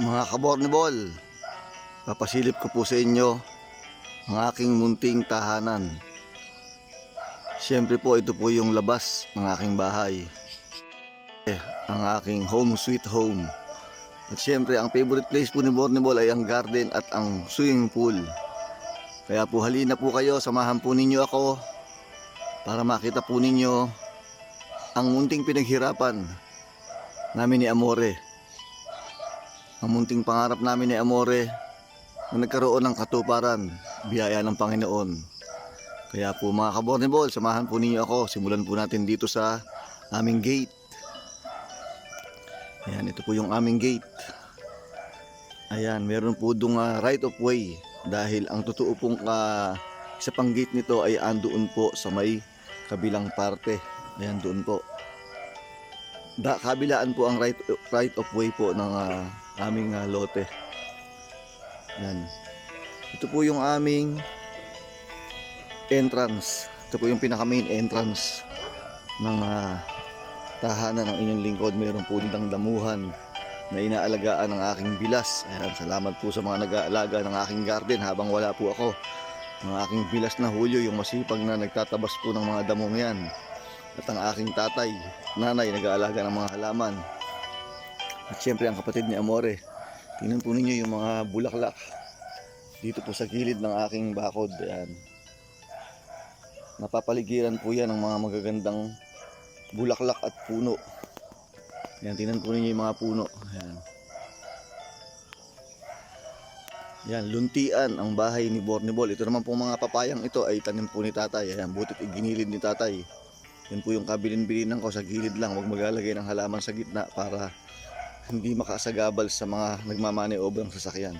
Mga kabornibol, papasilip ko po sa inyo ang aking munting tahanan. Siyempre po ito po yung labas ng aking bahay. Eh, ang aking home sweet home. At siyempre ang favorite place po ni Bornibol ay ang garden at ang swimming pool. Kaya po halina po kayo, samahan po ninyo ako para makita po ninyo ang munting pinaghirapan namin ni Amore ang munting pangarap namin ni Amore na nagkaroon ng katuparan, biyaya ng Panginoon. Kaya po mga kabornibol, samahan po ninyo ako. Simulan po natin dito sa aming gate. Ayan, ito po yung aming gate. Ayan, meron po dong ah, right of way dahil ang totoo pong ah, isa pang gate nito ay andoon po sa may kabilang parte. Ayan, doon po. Da, kabilaan po ang right, right of way po ng ah, aming ah, lote. Yan. Ito po yung aming entrance. Ito po yung pinaka main entrance ng ah, tahanan ng inyong lingkod. Meron po ditang damuhan na inaalagaan ng aking bilas. Ayan, salamat po sa mga nag-aalaga ng aking garden habang wala po ako. Ng aking bilas na Hulyo, yung masipag na nagtatabas po ng mga damong yan. At ang aking tatay, nanay, nag-aalaga ng mga halaman. At syempre ang kapatid ni Amore. Tingnan po ninyo yung mga bulaklak. Dito po sa gilid ng aking bakod. Ayan. Napapaligiran po yan ng mga magagandang bulaklak at puno. Ayan, tingnan po ninyo yung mga puno. Ayan. Yan, luntian ang bahay ni Bornibol. Ito naman pong mga papayang ito ay tanim po ni tatay. Ayan, butit iginilid ni tatay. Yan po yung kabilin-bilinan ko sa gilid lang. Huwag maglalagay ng halaman sa gitna para hindi makasagabal sa mga nagmamaniobra ng sasakyan.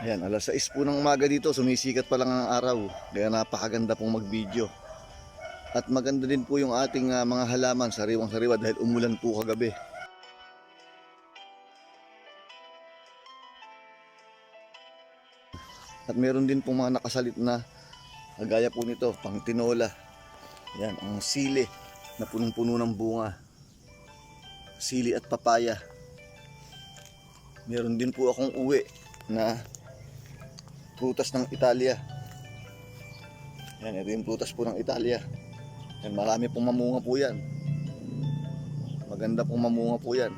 Ayan, alas 6 po ng umaga dito, sumisikat pa lang ang araw. Kaya napakaganda pong mag-video. At maganda din po yung ating ah, mga halaman, sariwang sariwa dahil umulan po kagabi. At meron din pong mga nakasalit na kagaya po nito, pang tinola. Yan, ang sili na punong-puno ng bunga sili at papaya. Meron din po akong uwi na prutas ng Italia. Yan, ito yung prutas po ng Italia. Yan, marami pong mamunga po yan. Maganda pong mamunga po yan.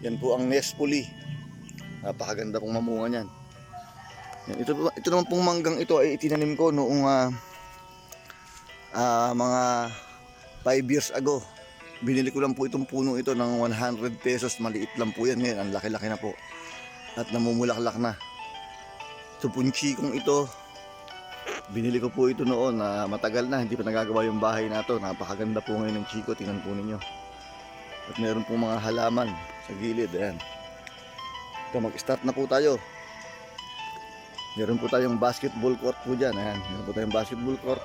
Yan po ang Nespoli. Napakaganda pong mamunga niyan. Yan, ito, ito naman pong manggang ito ay itinanim ko noong ah, ah, mga 5 years ago. Binili ko lang po itong puno ito ng 100 pesos. Maliit lang po yan ngayon. Ang laki-laki na po. At namumulaklak na. Ito pong chikong ito. Binili ko po ito noon na matagal na. Hindi pa nagagawa yung bahay na to. Napakaganda po ngayon ng chiko. Tingnan po ninyo. At meron pong mga halaman sa gilid. Ayan. Ito mag-start na po tayo. Meron po tayong basketball court po dyan. Ayan. Meron po tayong basketball court.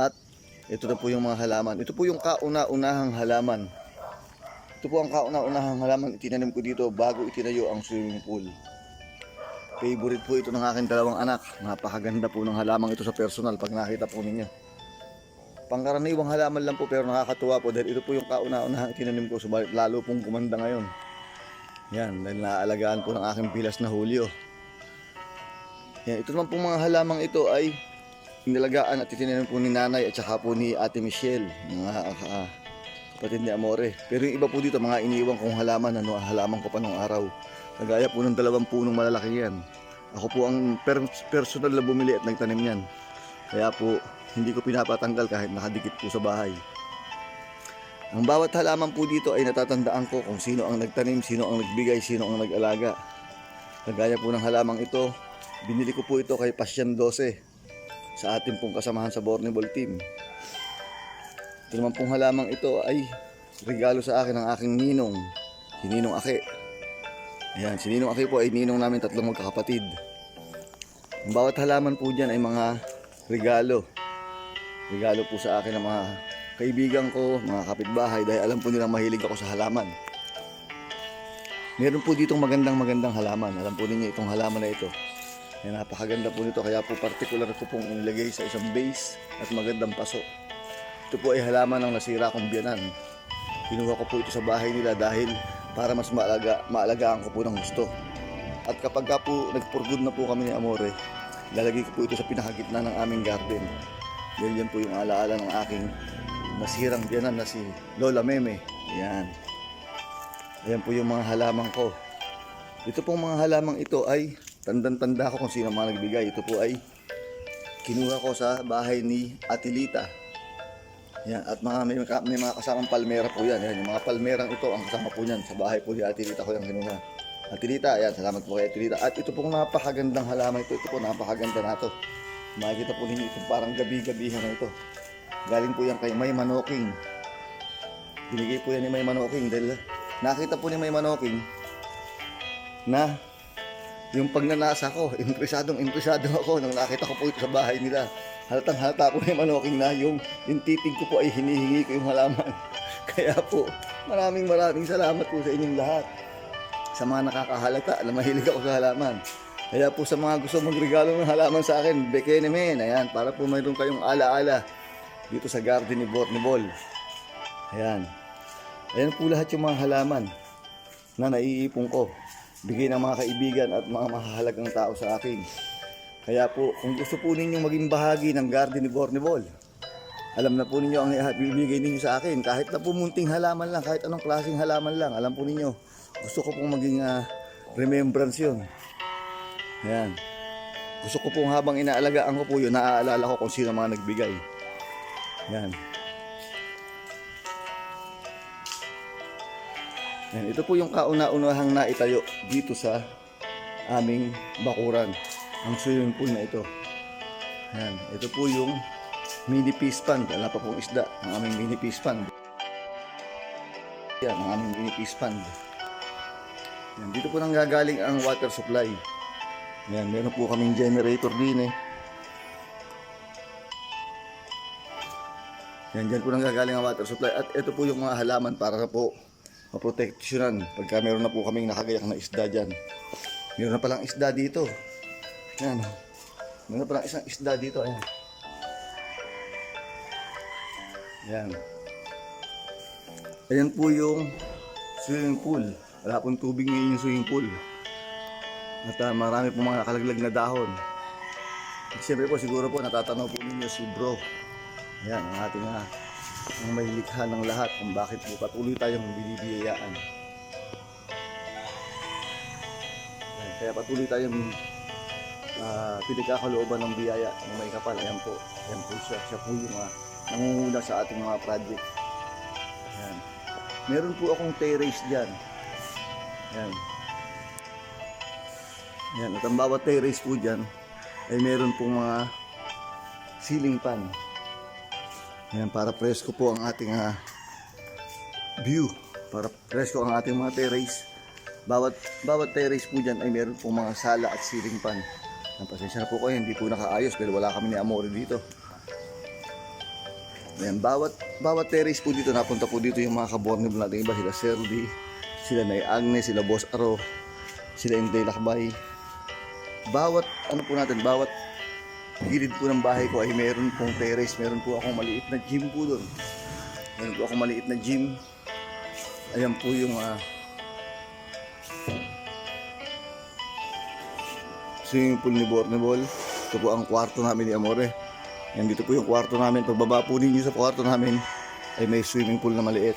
At ito na po yung mga halaman. Ito po yung kauna-unahang halaman. Ito po ang kauna-unahang halaman itinanim ko dito bago itinayo ang swimming pool. Favorite po ito ng aking dalawang anak. Napakaganda po ng halamang ito sa personal pag nakita po ninyo. Pangkaraniwang halaman lang po pero nakakatuwa po dahil ito po yung kauna-unahang itinanim ko subalit lalo pong gumanda ngayon. Yan, dahil naaalagaan po ng aking bilas na Hulyo. Yan, ito naman pong mga halamang ito ay inalagaan at itinanim po ni nanay at saka po ni ate Michelle, mga ah, kapatid ni Amore. Pero yung iba po dito, mga iniiwan kong halaman, ano, halaman ko pa nung araw. Kagaya po ng dalawang punong malalaki yan. Ako po ang per- personal na bumili at nagtanim yan. Kaya po, hindi ko pinapatanggal kahit nakadikit po sa bahay. Ang bawat halaman po dito ay natatandaan ko kung sino ang nagtanim, sino ang nagbigay, sino ang nag-alaga. Kagaya po ng halamang ito, binili ko po ito kay Pasyan 12 sa ating pong kasamahan sa Borneball team. Ito naman pong halamang ito ay regalo sa akin ng aking ninong, si Ninong Ake. Ayan, si Ninong Ake po ay ninong namin tatlong magkakapatid. Ang bawat halaman po dyan ay mga regalo. Regalo po sa akin ng mga kaibigan ko, mga kapitbahay dahil alam po nilang mahilig ako sa halaman. Meron po ditong magandang magandang halaman. Alam po ninyo itong halaman na ito. Yan, napakaganda po nito kaya po particular ko pong inilagay sa isang base at magandang paso. Ito po ay halaman ng nasira kong biyanan. Kinuha ko po ito sa bahay nila dahil para mas maalaga, maalagaan ko po ng gusto. At kapag ka po nagpurgod na po kami ni Amore, lalagay ko po ito sa pinakagitna ng aming garden. Yan yan po yung alaala ng aking nasirang biyanan na si Lola Meme. Yan. Ayan po yung mga halaman ko. Ito pong mga halamang ito ay tandan-tanda ko kung sino mga nagbigay. Ito po ay kinuha ko sa bahay ni Atilita. Yan, at mga may, may mga kasamang palmera po yan. yan. Yung mga palmerang ito ang kasama po niyan sa bahay po ni Atilita ko yung kinuha. Atilita, ayan, salamat po kay Atilita. At ito pong napakagandang halaman ito. Ito po, napakaganda na ito. Makikita po ninyo ito parang gabi-gabihan na ito. Galing po yan kay May Manoking. Binigay po yan ni May Manoking dahil nakita po ni May Manoking na yung pagnanasa ko, impresadong impresado ako nang nakita ko po ito sa bahay nila. Halatang halata po ni Manoking na yung, yung titig ko po ay hinihingi ko yung halaman. Kaya po, maraming maraming salamat po sa inyong lahat. Sa mga nakakahalata na mahilig ako sa halaman. Kaya po sa mga gusto magregalo ng halaman sa akin, Bekene Men, ayan, para po mayroon kayong alaala dito sa garden ni Bot ni Bol. Ayan. Ayan po lahat yung mga halaman na naiipon ko. Bigay ng mga kaibigan at mga mahalagang tao sa akin. Kaya po, kung gusto po ninyong maging bahagi ng garden ni Bornebol, alam na po ninyo ang ibibigay ninyo sa akin. Kahit na po munting halaman lang, kahit anong klaseng halaman lang, alam po ninyo, gusto ko pong maging ah, remembrance yun. Ayan. Gusto ko pong habang inaalagaan ko po yun, naaalala ko kung sino mga nagbigay. Yan. Yan. Ito po yung kauna-unahang naitayo dito sa aming bakuran. Ang swimming pool na ito. Yan. Ito po yung mini fish pond. Wala pa pong isda. Ang aming mini fish pond. Yan, ang aming mini fish pond. Yan. Dito po nang gagaling ang water supply. Yan, meron po kaming generator din eh. Yan, dyan po nang gagaling ang water supply. At ito po yung mga halaman para po maproteksyonan pagka meron na po kaming nakagayak na isda dyan. Meron na palang isda dito. Yan. Meron na palang isang isda dito. Ayan. Yan. Ayan po yung swimming pool. Wala pong tubig ngayon yung swimming pool. At ah, marami pong mga nakalaglag na dahon. At siyempre po siguro po natatanaw po ninyo si bro. Ayan, ang ating uh, ang may likha ng lahat kung bakit po patuloy tayong binibiyayaan. Kaya patuloy tayong uh, pinagkakalooban ng biyaya ng may kapal. Ayan po, ayan po siya. Siya po yung uh, nangunguna sa ating mga project. Ayan. Meron po akong terrace dyan. Ayan. Ayan, at ang bawat terrace po dyan ay meron pong mga ceiling fan. Ayan, para presko po ang ating ah, view. Para presko ang ating mga terrace. Bawat, bawat terrace po dyan ay meron pong mga sala at ceiling fan. Ang pasensya na po kayo, hindi po nakaayos pero wala kami ni Amore dito. Ayan, bawat, bawat terrace po dito, napunta po dito yung mga kabornib natin iba. Sila Serdi, sila Nay Agnes, sila Boss Aro, sila Inday Lakbay. Bawat, ano po natin, bawat gilid po ng bahay ko ay meron pong terrace, meron po akong maliit na gym po doon. Meron po akong maliit na gym. Ayan po yung ah, swimming pool ni Bornebol. Ito po ang kwarto namin ni Amore. Yan dito po yung kwarto namin. Pagbaba po ninyo sa kwarto namin ay may swimming pool na maliit.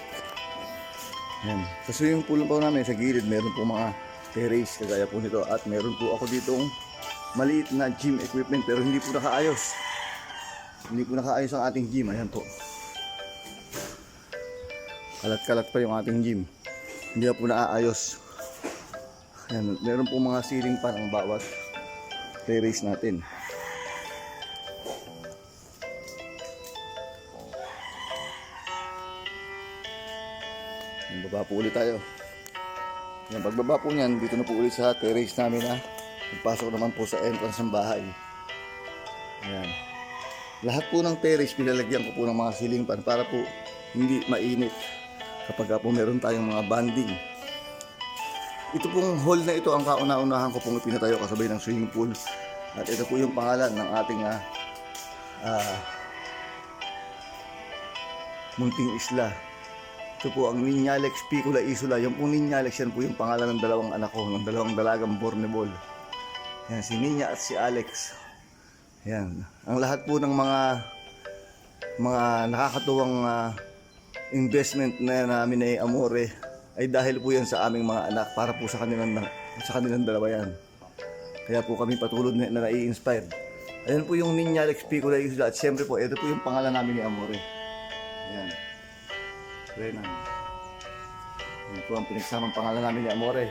Yan. Sa swimming pool po namin sa gilid meron po mga terrace kagaya po nito at meron po ako ditong maliit na gym equipment pero hindi po nakaayos. Hindi po nakaayos ang ating gym. Ayan po. Kalat-kalat pa yung ating gym. Hindi na po naaayos. Ayan, meron po mga ceiling pan ang bawat terrace natin. Ayan, Baba po ulit tayo. Yan, pagbaba po niyan, dito na po ulit sa terrace namin ha. Pagpasok naman po sa entrance ng bahay. Ayan. Lahat po ng terrace, pinalagyan ko po ng mga ceiling fan para po hindi mainit kapag po meron tayong mga banding. Ito pong hall na ito, ang kauna-unahan ko pong pinatayo kasabay ng swimming pool. At ito po yung pangalan ng ating ah, munting isla. Ito po ang Ninyalex Picula Isula. Yung pong Ninyalex, yan po yung pangalan ng dalawang anak ko, ng dalawang dalagang Bornebol. Yan, si Ninya at si Alex. Yan. Ang lahat po ng mga mga nakakatuwang ah, investment na namin ay Amore ay dahil po yan sa aming mga anak para po sa kanilang sa kanilang dalawa yan. Kaya po kami patuloy na, na nai-inspire. Ayan po yung Ninyalex Picula Isla at siyempre po ito po yung pangalan namin ni Amore. Ayan. Renan. Ayan po ang pinagsamang pangalan namin ni Amore.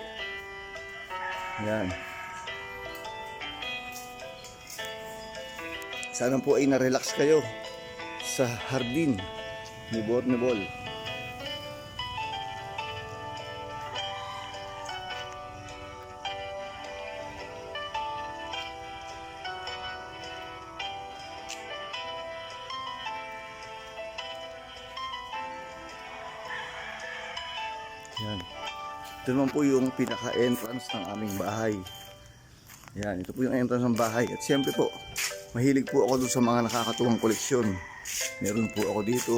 Ayan. Sana po ay na-relax kayo sa hardin ni Bornebol. Yan. Ito naman po yung pinaka-entrance ng aming bahay. Yan, ito po yung entrance ng bahay. At siyempre po, mahilig po ako dun sa mga nakakatuwang koleksyon. Meron po ako dito.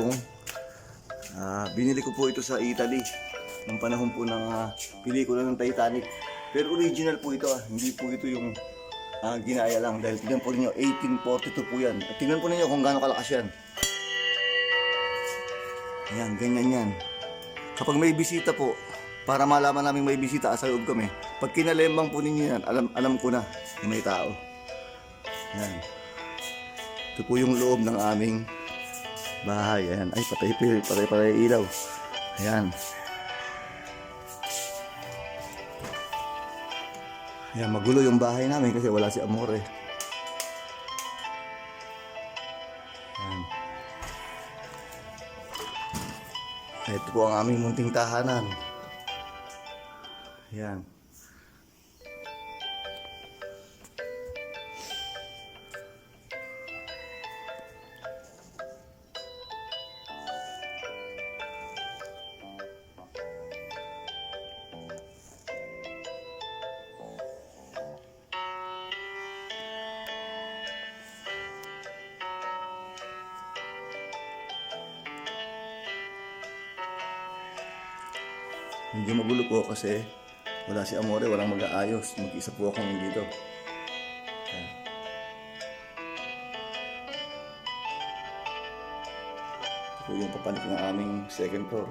ah binili ko po ito sa Italy. Nung panahon po ng ah, pelikula ng Titanic. Pero original po ito ah. Hindi po ito yung ah, ginaya lang. Dahil tingnan po ninyo, 1842 po yan. At tingnan po ninyo kung gaano kalakas yan. Ayan, ganyan yan. Kapag may bisita po, para malaman namin may bisita sa loob kami, pag kinalembang po ninyo yan, alam, alam ko na may tao. Yan. Ito po yung loob ng aming bahay. Ayan. Ay, patay pa, patay patay ilaw. Ayan. Ayan, magulo yung bahay namin kasi wala si Amore. Ayan. Ito po ang aming munting tahanan. Yan. Medyo magulo po kasi wala si Amore, walang mag-aayos. Mag-isa po akong dito. Yan. Ito yung papanik ng aming second floor.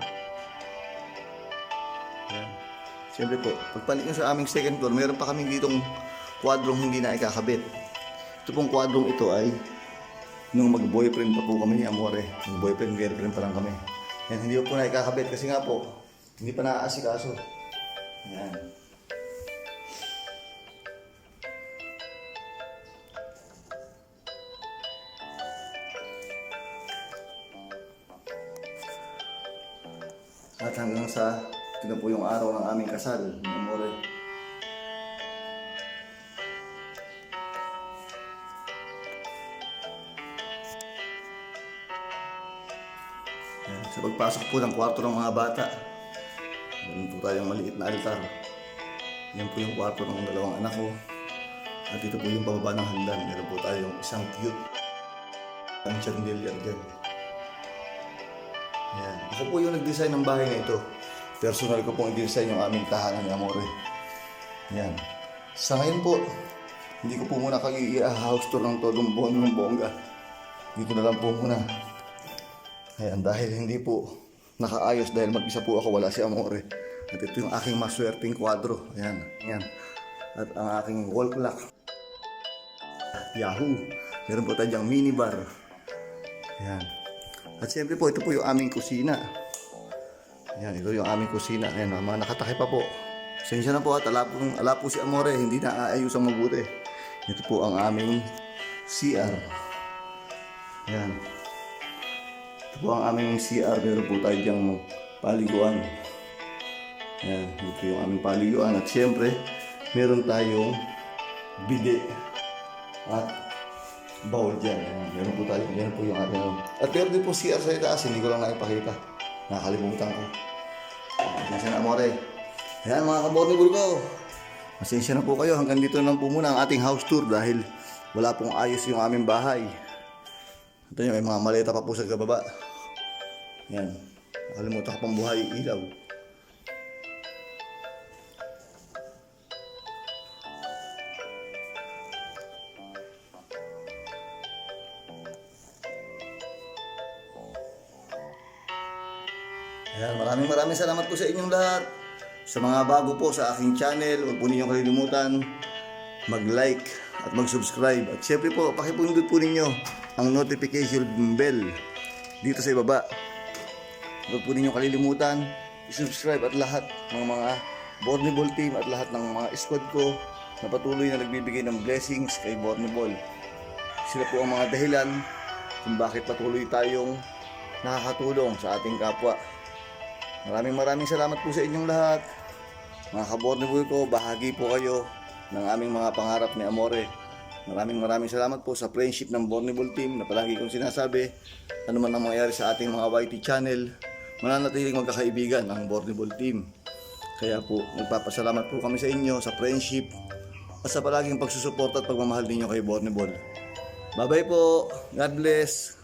Yan. Siyempre po, pagpanik nyo sa aming second floor, meron pa kami ditong kwadrong hindi na ikakabit. Ito pong kwadrong ito ay nung mag-boyfriend pa po kami ni Amore. Mag-boyfriend, girlfriend pa lang kami. Yan, hindi po na ikakabit kasi nga po, hindi pa naaasikaso. Yan. At hanggang sa ito po yung araw ng aming kasal, ni Amore. Sa pagpasok po ng kwarto ng mga bata, meron po tayong maliit na altar. Yan po yung kwarto ng dalawang anak ko. At ito po yung pababa ng hagdan. Meron po tayong isang cute ang chandelier dyan. Yan. Ako po yung nag-design ng bahay na ito. Personal ko pong i-design yung aming tahanan ni Amore. Yan. Sa ngayon po, hindi ko po muna kayo i-house tour ng todong buong ng bongga. Dito na lang po muna. Ayan, dahil hindi po nakaayos dahil mag-isa po ako, wala si Amore. At ito yung aking maswerteng kwadro. Ayan, ayan. At ang aking wall clock. Yahoo! Meron po tayong minibar. Ayan. At siyempre po, ito po yung aming kusina. Ayan, ito yung aming kusina. Ayan, mga nakatakip pa po. Sensya na po at ala po, ala po si Amore, hindi na aayos ang mabuti. Ito po ang aming CR. Ayan. Ito po ang aming CR. Meron po tayo diyang paliguan. Ayan, ito yung aming paliguan. At siyempre, meron tayong bide at bowl dyan. Ayan, meron po tayo. Yan po yung ating... At meron din po CR sa itaas. Hindi ko lang naipakita. Nakalimutan ko. Nasaan na amore? Ayan mga kabornibul ko. Masensya na po kayo. Hanggang dito lang po muna ang ating house tour dahil wala pong ayos yung aming bahay. Ito nyo, may mga maleta pa po sa kababa. Yan. Kalimutan ka pang buhay ilaw. Ayan, maraming maraming salamat po sa inyong lahat. Sa mga bago po sa aking channel, huwag po ninyong kalilimutan mag-like at mag-subscribe. At syempre po, pakipundot po ninyo ang notification bell dito sa ibaba. Huwag po ninyong kalilimutan i-subscribe at lahat ng mga Borneball team at lahat ng mga squad ko na patuloy na nagbibigay ng blessings kay Borneball. Sila po ang mga dahilan kung bakit patuloy tayong nakakatulong sa ating kapwa. Maraming maraming salamat po sa inyong lahat. Mga kaborneball ko, bahagi po kayo ng aming mga pangarap ni Amore. Maraming maraming salamat po sa friendship ng Borneball team na palagi kong sinasabi. Ano man ang mangyayari sa ating mga YT channel, mananatiling magkakaibigan ang Borneball team. Kaya po, nagpapasalamat po kami sa inyo sa friendship at sa palaging pagsusuporta at pagmamahal ninyo kay Borneball. Bye-bye po. God bless.